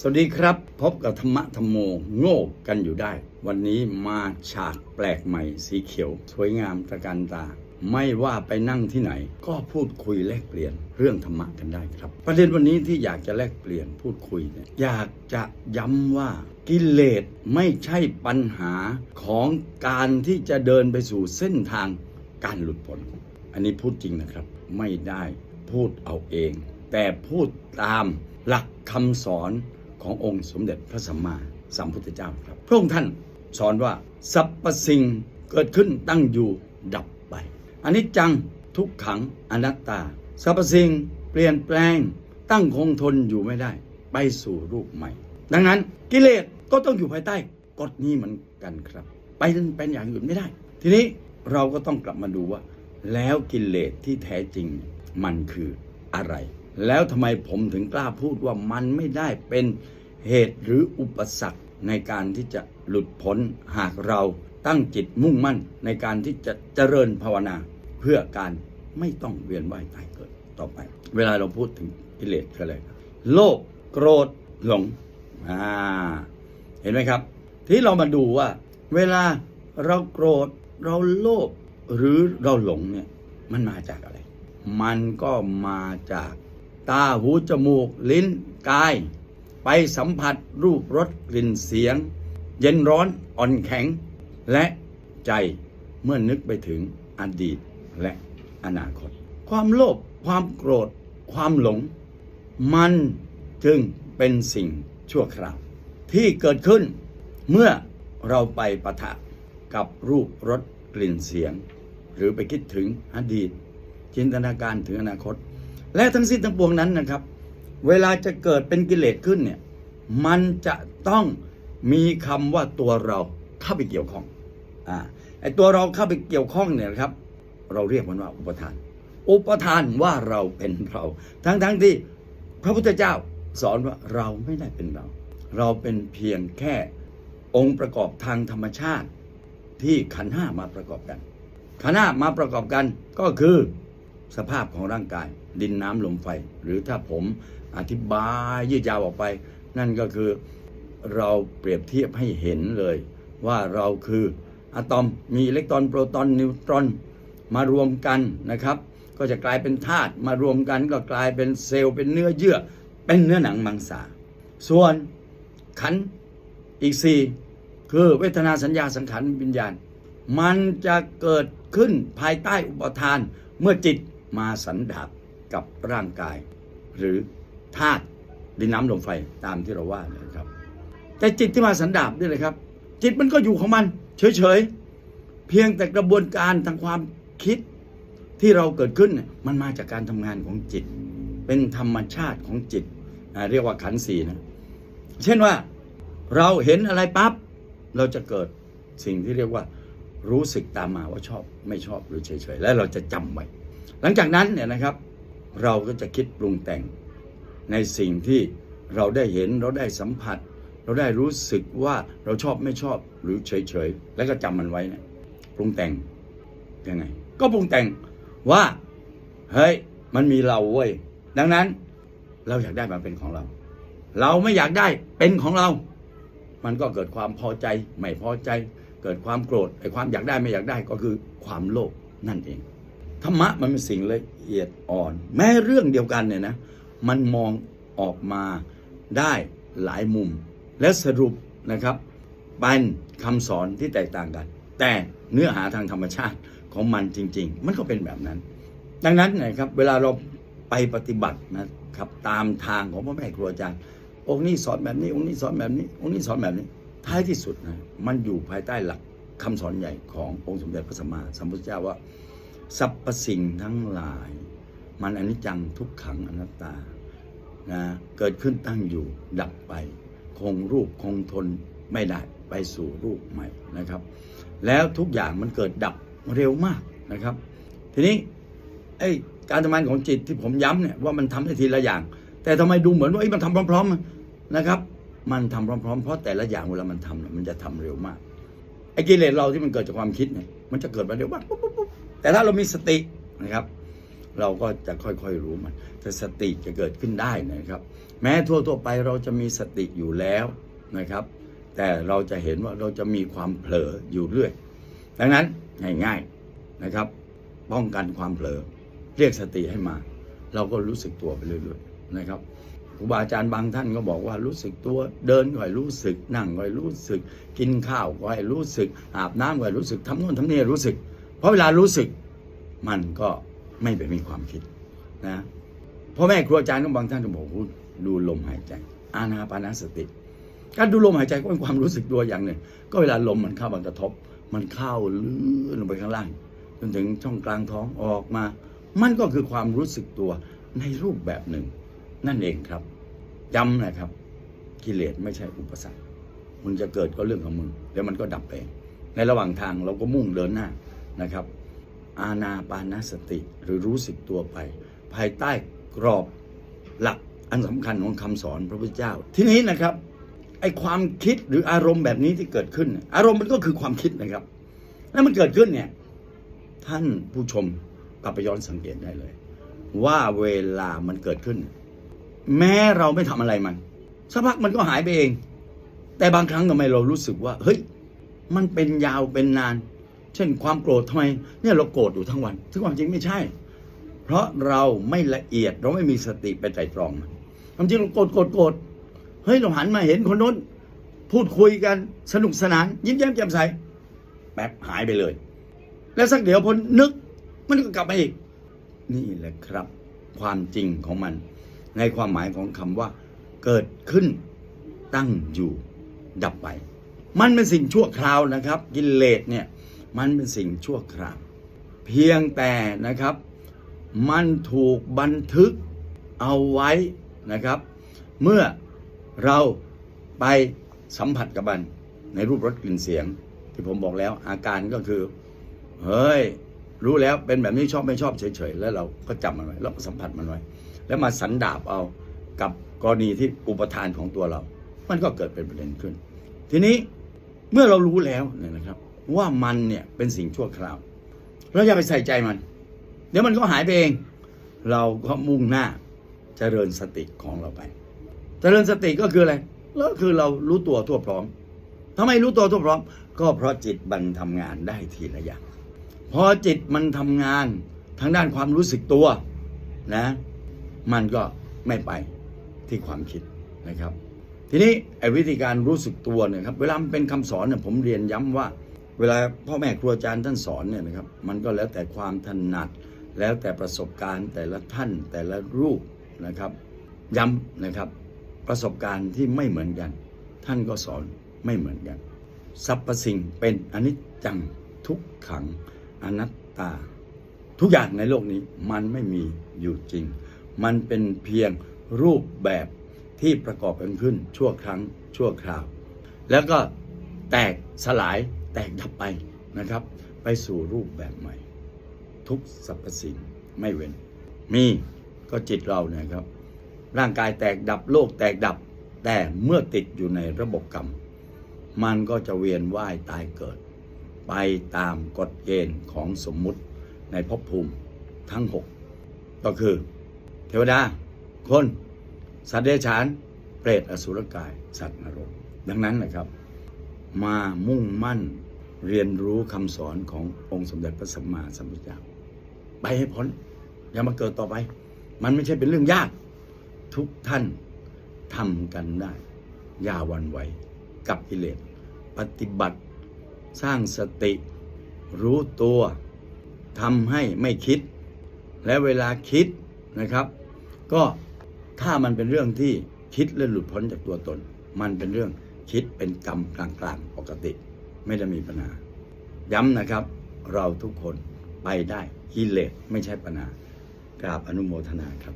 สวัสดีครับ พบกับธรรมะธรรมโมโง่กันอยู่ได้ วันนี้มาฉากแปลกใหม่สีเขียว สวยงามตะการตา ไม่ว่าไปนั่งที่ไหน ก็พูดคุยแลกเปลี่ยนเรื่องธรรมะกันได้ครับ ประเด็นวันนี้ที่อยากจะแลกเปลี่ยนพูดคุยเนี่ยอยากจะย้ำว่ากิเลสไม่ใช่ปัญหาของการที่จะเดินไปสู่เส้นทางการหลุดพ้นอันนี้พูดจริงนะครับ ไม่ได้พูดเอาเอง แต่พูดตามหลักคำสอน ขององค์สมเด็จพระสัมมาสัมพุทธเจ้าครับ พระองค์ท่านสอนว่าสรรพสิ่งเกิดขึ้นตั้งอยู่ดับไปอันนี้จังทุกขังอนัตตาสรรพสิ่งเปลี่ยนแปลงตั้งคงทนอยู่ไม่ได้ ไปสู่รูปใหม่ ดังนั้นกิเลสก็ต้องอยู่ภายใต้กฎนี้เหมือนกันครับ ไปเป็นอย่างอื่นไม่ได้ ทีนี้เราก็ต้องกลับมาดูว่า แล้วกิเลสที่แท้จริงมันคืออะไร แล้วทำไมผมถึงกล้าพูดว่ามันไม่ได้เป็นเหตุหรืออุปสรรคในการที่จะหลุดพ้นหากเราตั้งจิตมุ่งมั่นในการที่จะเจริญภาวนา เพื่อการไม่ต้องเวียนว่ายตายเกิดต่อไป เวลาเราพูดถึงกิเลสคืออะไรโลภโกรธหลงอ่าเห็นไหมครับ ที่เรามาดูว่า เวลาเราโกรธเราโลภหรือเราหลงเนี่ยมันมาจากอะไร มันก็มาจาก ตาหูจมูก ลิ้นกาย ไปสัมผัสรูปรสกลิ่นเสียง เย็นร้อนอ่อนแข็ง และใจเมื่อนึกไปถึงอดีตและอนาคต ความโลภความโกรธ ความหลง มันจึงเป็นสิ่งชั่วคราว ที่เกิดขึ้นเมื่อเราไปปะทะกับรูปรสกลิ่นเสียง หรือไปคิดถึงอดีต จินตนาการถึงอนาคต และทั้งสิ้นทั้งปวงนั้นนะครับ เวลาจะเกิดเป็นกิเลสขึ้นเนี่ยมันจะต้องมีคำว่าตัวเราเข้าไปเกี่ยวข้องอ่าไอตัวเราเข้าไปเกี่ยวข้องเนี่ยครับ เราเรียกมันว่าอุปทาน อุปทานว่าเราเป็นเรา ทั้งทั้งที่พระพุทธเจ้าสอนว่าเราไม่ได้เป็นเรา เราเป็นเพียงแค่องค์ประกอบทางธรรมชาติ ที่ขันห้ามาประกอบกันขันห้ามาประกอบกันก็คือสภาพของร่างกาย ดินน้ำลมไฟ หรือถ้าผมอธิบายยืดยาวออกไป นั่นก็คือเราเปรียบเทียบให้เห็นเลย ว่าเราคืออะตอมมีอิเล็กตรอนโปรตอนนิวตรอนมารวมกันนะครับ ก็จะกลายเป็นธาตุมารวมกันก็กลายเป็นเซลล์เป็นเนื้อเยื่อ เป็นเนื้อหนังมังสาส่วนขันอีกสี่คือเวทนาสัญญาสังขารวิญญาณ มันจะเกิดขึ้นภายใต้อุปทานเมื่อจิตมาสันดาบ กับร่างกาย หรือธาตุดินน้ำลมไฟตามที่เราว่าเนี่ยครับ แต่จิตที่มาสันดาบนี่เลยครับ จิตมันก็อยู่ของมัน เฉยๆ เพียงแต่กระบวนการทางความคิดที่เราเกิดขึ้นมันมาจากการทำงานของจิต เป็นธรรมชาติของจิต เรียกว่าขันสีนะเช่นว่าเราเห็นอะไรปั๊บเราจะเกิดสิ่งที่เรียกว่ารู้สึกตามมาว่าชอบไม่ชอบหรือเฉยๆ และเราจะจำไว้ หลังจากนั้นเนี่ยนะครับ เราก็จะคิดปรุงแต่งในสิ่งที่เราได้เห็นเราได้สัมผัส เราได้รู้สึกว่าเราชอบไม่ชอบหรือเฉยๆ แล้วก็จำมันไว้เนี่ยปรุงแต่งยังไง ก็ปรุงแต่งว่าเฮ้ยมันมีเราเว้ยดังนั้นเราอยากได้มันเป็นของเรา เราไม่อยากได้เป็นของเรา มันก็เกิดความพอใจไม่พอใจ เกิดความโกรธไอ้ความอยากได้ไม่อยากได้ก็คือความโลภนั่นเอง ธรรมะมันเป็นสิ่งละเอียดอ่อน แม้เรื่องเดียวกันเนี่ยนะ มันมองออกมาได้หลายมุม และสรุปนะครับเป็นคำสอนที่แตกต่างกัน แต่เนื้อหาทางธรรมชาติของมันจริง ๆ มันก็เป็นแบบนั้น ดังนั้นนะครับ เวลาเราไปปฏิบัตินะครับตามทางของพ่อแม่ครูอาจารย์ องค์นี้สอนแบบนี้ องค์นี้สอนแบบนี้ องค์นี้สอนแบบนี้ ท้ายที่สุดนะมันอยู่ภายใต้หลักคำสอนใหญ่ขององค์สมเด็จพระสัมมาสัมพุทธเจ้าว่า สรรพสิ่งทั้งหลาย มันอนิจจังทุกขังอนัตตานะเกิดขึ้นตั้งอยู่ดับไป คงรูปคงทนไม่ได้ไปสู่รูปใหม่นะครับ แล้วทุกอย่างมันเกิดดับเร็วมากนะครับ ทีนี้ไอ้การทำงานของจิตที่ผมย้ำเนี่ยว่ามันทำได้ทีละอย่าง แต่ทำไมดูเหมือนว่าไอ้มันทำพร้อม ๆนะครับ มันทำพร้อมๆ เพราะแต่ละอย่างเวลามันทำเนี่ยมันจะทำเร็วมากไอ้กิเลสเราที่มันเกิดจากความคิดเนี่ยมันจะเกิดมาเร็วมากปุ๊บปุ๊บปุ๊บ แต่ถ้าเรามีสตินะครับ เราก็จะค่อยๆรู้มันแต่สติจะเกิดขึ้นได้นะครับ แม้ทั่วๆไปเราจะมีสติอยู่แล้วนะครับ แต่เราจะเห็นว่าเราจะมีความเผลออยู่เรื่อย ดังนั้นง่ายๆนะครับ ป้องกันความเผลอ เรียกสติให้มา เราก็รู้สึกตัวไปเรื่อยๆนะครับครูบาอาจารย์บางท่านก็บอกว่ารู้สึกตัวเดินก็ให้รู้สึกนั่งก็ให้รู้สึก กินข้าวก็ให้รู้สึก อาบน้ำก็ให้รู้สึกทำโน่นทำนี่รู้สึก ราะเวลารู้สึกมันก็ไม่ไปมีความคิดนะพ่อแม่ครูอาจารย์ก็บางท่านก็บอกดูลมหายใจ อานาปานสติ การดูลมหายใจก็เป็นความรู้สึกตัวอย่างหนึ่ง ก็เวลาลมมันเข้ามากระทบ มันเข้าลื่นลงไปข้างล่าง จนถึงช่องกลางท้องออกมา มันก็คือความรู้สึกตัวในรูปแบบหนึ่ง นั่นเองครับจำนะครับ กิเลสไม่ใช่อุปสรรคมึงจะเกิดก็เรื่องของมึง แล้วมันก็ดับไป ในระหว่างทางเราก็มุ่งเดินหน้า นะครับ อาณาปานสติหรือรู้สึกตัวไป ภายใต้กรอบหลักอันสำคัญของคำสอนพระพุทธเจ้า ทีนี้นะครับไอความคิดหรืออารมณ์แบบนี้ที่เกิดขึ้น อารมณ์มันก็คือความคิดนะครับ แล้วมันเกิดขึ้นเนี่ยท่านผู้ชมกลับไปย้อนสังเกตได้เลย ว่าเวลามันเกิดขึ้น แม้เราไม่ทำอะไรมันสักพักมันก็หายไปเอง แต่บางครั้งทำไมเรารู้สึกว่า เฮ้ย มันเป็นยาวเป็นนาน เช่นความโกรธทำไมเนี่ยเราโกรธอยู่ทั้งวันซึ่งความจริงไม่ใช่ เพราะเราไม่ละเอียดเราไม่มีสติไปไตรตรองความจริงเราโกรธโกรธโกรธเฮ้ยเราหันมาเห็นคนโน้นพูดคุยกันสนุกสนาน ยิ้มแย้มแจ่มใสแป๊บหายไปเลย แล้วสักเดี๋ยวพอนึกมันก็กลับมาอีก นี่แหละครับ ความจริงของมัน ในความหมายของคำว่า เกิดขึ้นตั้งอยู่ดับไป มันเป็นสิ่งชั่วคราวนะครับ กิเลสเนี่ย มันเป็นสิ่งชั่วคราว เพียงแต่นะครับ มันถูกบันทึกเอาไว้นะครับ เมื่อเราไปสัมผัสกับมันในรูปรสกลิ่นเสียง ที่ผมบอกแล้วอาการก็คือ เฮ้ย รู้แล้วเป็นแบบนี้ชอบไม่ชอบเฉยๆ แล้วเราก็จำมันไว้แล้วก็สัมผัสมันไว้ แล้วมาสันดาบเอากับกรณีที่อุปทานของตัวเรา มันก็เกิดเป็นประเด็นขึ้น ทีนี้เมื่อเรารู้แล้วเนี่ยนะครับ ว่ามันเนี่ยเป็นสิ่งชั่วคราว เราอย่าไปใส่ใจมัน เดี๋ยวมันก็หายไปเอง เราก็มุ่งหน้าเจริญสติของเราไปเจริญสติก็คืออะไรก็คือเรารู้ตัวทั่วพร้อมทำไมรู้ตัวทั่วพร้อม ก็เพราะจิตมันทำงานได้ทีละอย่างพอจิตมันทำงานทางด้านความรู้สึกตัวนะ มันก็ไม่ไปที่ความคิดนะครับ ทีนี้ไอ้วิธีการรู้สึกตัวเนี่ยครับ เวลามันเป็นคำสอนเนี่ยผมเรียนย้ำว่า เวลาพ่อแม่ครูอาจารย์ท่านสอนเนี่ยนะครับ มันก็แล้วแต่ความถนัด แล้วแต่ประสบการณ์แต่ละท่านแต่ละรูปนะครับ ย้ำนะครับ ประสบการณ์ที่ไม่เหมือนกัน ท่านก็สอนไม่เหมือนกันสรรพสิ่งเป็นอนิจจังทุกขังอนัตตา ทุกอย่างในโลกนี้มันไม่มีอยู่จริง มันเป็นเพียงรูปแบบที่ประกอบกันขึ้นชั่วครั้งชั่วคราว แล้วก็แตกสลาย แตกดับไปนะครับ ไปสู่รูปแบบใหม่ ทุกสรรพสิ่งไม่เว้น มีก็จิตเราเนี่ยครับ ร่างกายแตกดับโลกแตกดับ แต่เมื่อติดอยู่ในระบบกรรม มันก็จะเวียนว่ายตายเกิด ไปตามกฎเกณฑ์ของสมมุติในภพภูมิทั้งหกก็คือ เทวดา คน สัตว์เดรัจฉาน เปรตอสุรกาย สัตว์นรก ดังนั้นนะครับ มามุ่งมั่น เรียนรู้คำสอนขององค์สมเด็จพระสัมมาสัมพุทธเจ้าไปให้พ้นอย่ามาเกิดต่อไป มันไม่ใช่เป็นเรื่องยาก ทุกท่านทำกันได้ อย่าวันไหวกับกิเลสปฏิบัติสร้างสติ รู้ตัวทำให้ไม่คิด และเวลาคิดนะครับ ก็ถ้ามันเป็นเรื่องที่คิดและหลุดพ้นจากตัวตน มันเป็นเรื่องคิดเป็นกรรมกลางๆปกติ ไม่ได้มีปัญหา ย้ำนะครับ เราทุกคนไปได้กิเลสไม่ใช่ปัญหากราบอนุโมทนาครับ